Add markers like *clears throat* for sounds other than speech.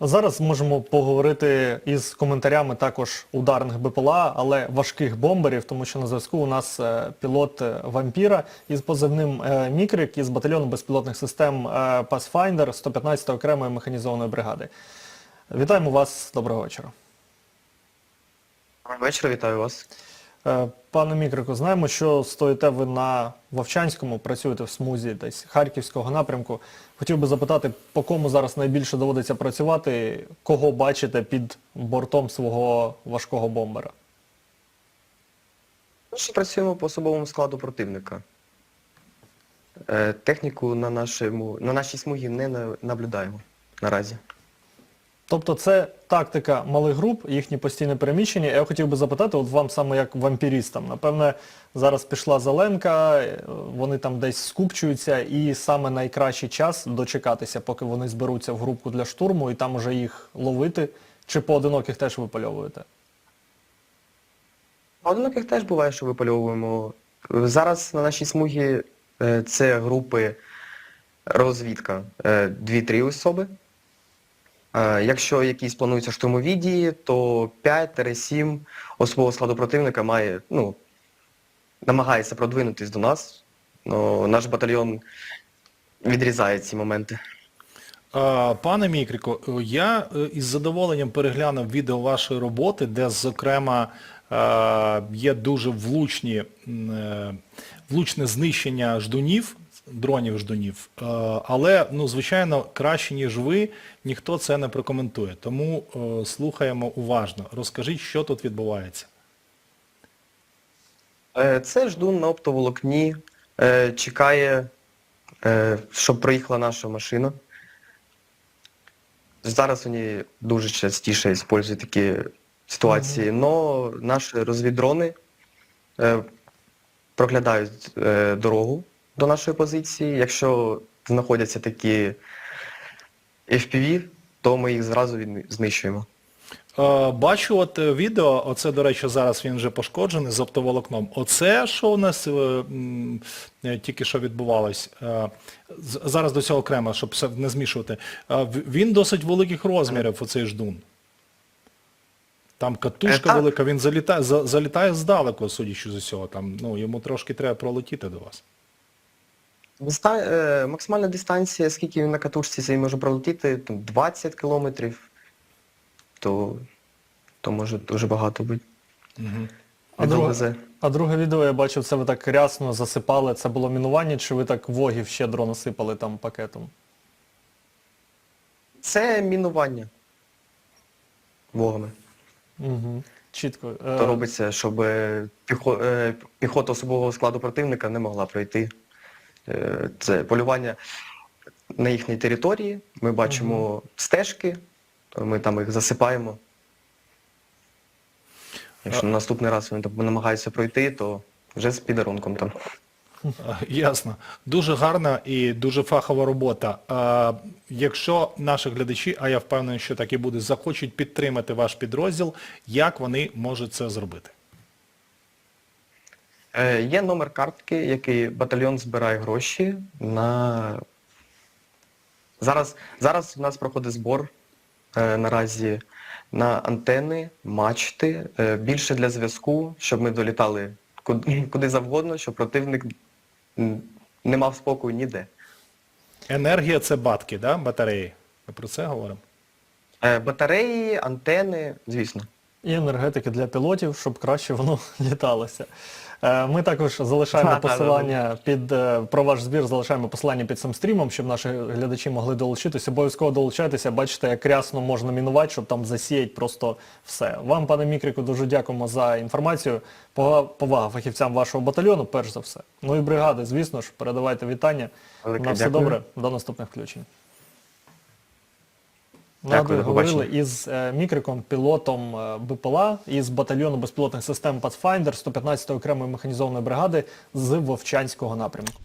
Зараз можемо поговорити із коментарями також ударних БПЛА, але важких бомберів, тому що на зв'язку у нас е, пілот е, вампіра із позивним е, Мікрик із батальйону безпілотних систем Pathfinder 115-ї окремої механізованої бригади. Вітаємо вас, доброго вечора. Доброго вечора, вітаю вас. Е, Пане Мікрику, знаємо, що стоїте ви на Вовчанському, працюєте в смузі десь Харківського напрямку. Хотів би запитати, по кому зараз найбільше доводиться працювати, кого бачите під бортом свого важкого бомбера? Ми працюємо по особовому складу противника. Е, Техніку на, нашому, на нашій смугі не наблюдаємо наразі. Тобто це тактика малих груп, їхні постійне переміщення. Я хотів би запитати, от вам саме як вампірістам. Напевне, зараз пішла зеленка, е, вони там десь скупчуються, і саме найкращий час дочекатися, поки вони зберуться в групку для штурму, і там уже їх ловити, чи поодиноких теж випальовуєте? А одиноких теж буває, що випальовуємо. Зараз на нашій смугі е, це групи розвідка, е, 2-3 особи. Е, Якщо якісь плануються штурмові дії, то 5-7 особового складу противника має, ну, намагається продвинутись до нас. Но наш батальйон відрізає ці моменти. А, Пане Мікріко, я е, із задоволенням переглянув відео вашої роботи, де, зокрема, е, є дуже влучні, е, влучне знищення ждунів, дронів ждунів. Е, Але, ну, звичайно, краще, ніж ви, ніхто це не прокоментує. Тому е, слухаємо уважно. Розкажіть, що тут відбувається. Е, Це ждун на оптоволокні, чекає, щоб проїхала наша машина. Зараз вони дуже частіше використовують такі ситуації, але наші розвіддрони е, проглядають дорогу до нашої позиції. Якщо знаходяться такі FPV, то ми їх зразу знищуємо. Е, Бачу от е, відео, оце, до речі, зараз він вже пошкоджений з оптоволокном. Оце, що у нас е, м, е, тільки що відбувалось, е, з- зараз до цього окремо, щоб все не змішувати. Е, в- Він досить великих розмірів, оцей ждун. Там Е, катушка так. велика, він залітає, за- залітає здалеку, судячи з усього. Там, ну, йому трошки треба пролетіти до вас. Диста... е, максимальна дистанція, скільки він на катушці цей може пролетіти, там 20 кілометрів, то, то може дуже багато бути. Угу. А друге, а друге відео я бачив, це ви так рясно засипали. Це було мінування, чи ви так вогів щедро насипали там пакетом? Це мінування вогами. Угу. Чітко. То робиться, щоб е, піхо... е, піхота особового складу противника не могла пройти. Е, Це полювання на їхній території. Ми бачимо стежки, ми там їх засипаємо. Якщо на наступний раз вони там намагаються пройти, то вже з підарунком там. Ясно. Дуже гарна і дуже фахова робота. Якщо наші глядачі, а я впевнений, що так і буде, захочуть підтримати ваш підрозділ, як вони можуть це зробити? Е, Є номер картки, який батальйон збирає гроші на. Зараз, зараз у нас проходить збор е, наразі на антени, мачти, е, більше для зв'язку, щоб ми долітали куди, *clears throat* куди завгодно, щоб противник не мав спокою ніде. Енергія це батки, да? батареї. Ми про це говоримо? Е, Батареї, антени, звісно. І енергетики для пілотів, щоб краще воно *laughs* літалося. Е, Ми також залишаємо посилання під е, про ваш збір, залишаємо посилання під цим стрімом, щоб наші глядачі могли долучитися. Обов'язково долучайтеся, бачите, як рясно можна мінувати, щоб там засіять просто все. Вам, пане Мікрику, дуже дякуємо за інформацію. Повага фахівцям вашого батальйону, перш за все. Ну і бригади, звісно ж, передавайте вітання. Велике На все дякую. добре, до наступних включень. Дякую, говорили із е, Мікриком, пілотом е, БПЛА із батальйону безпілотних систем Pathfinder 115-ї окремої механізованої бригади з Вовчанського напрямку.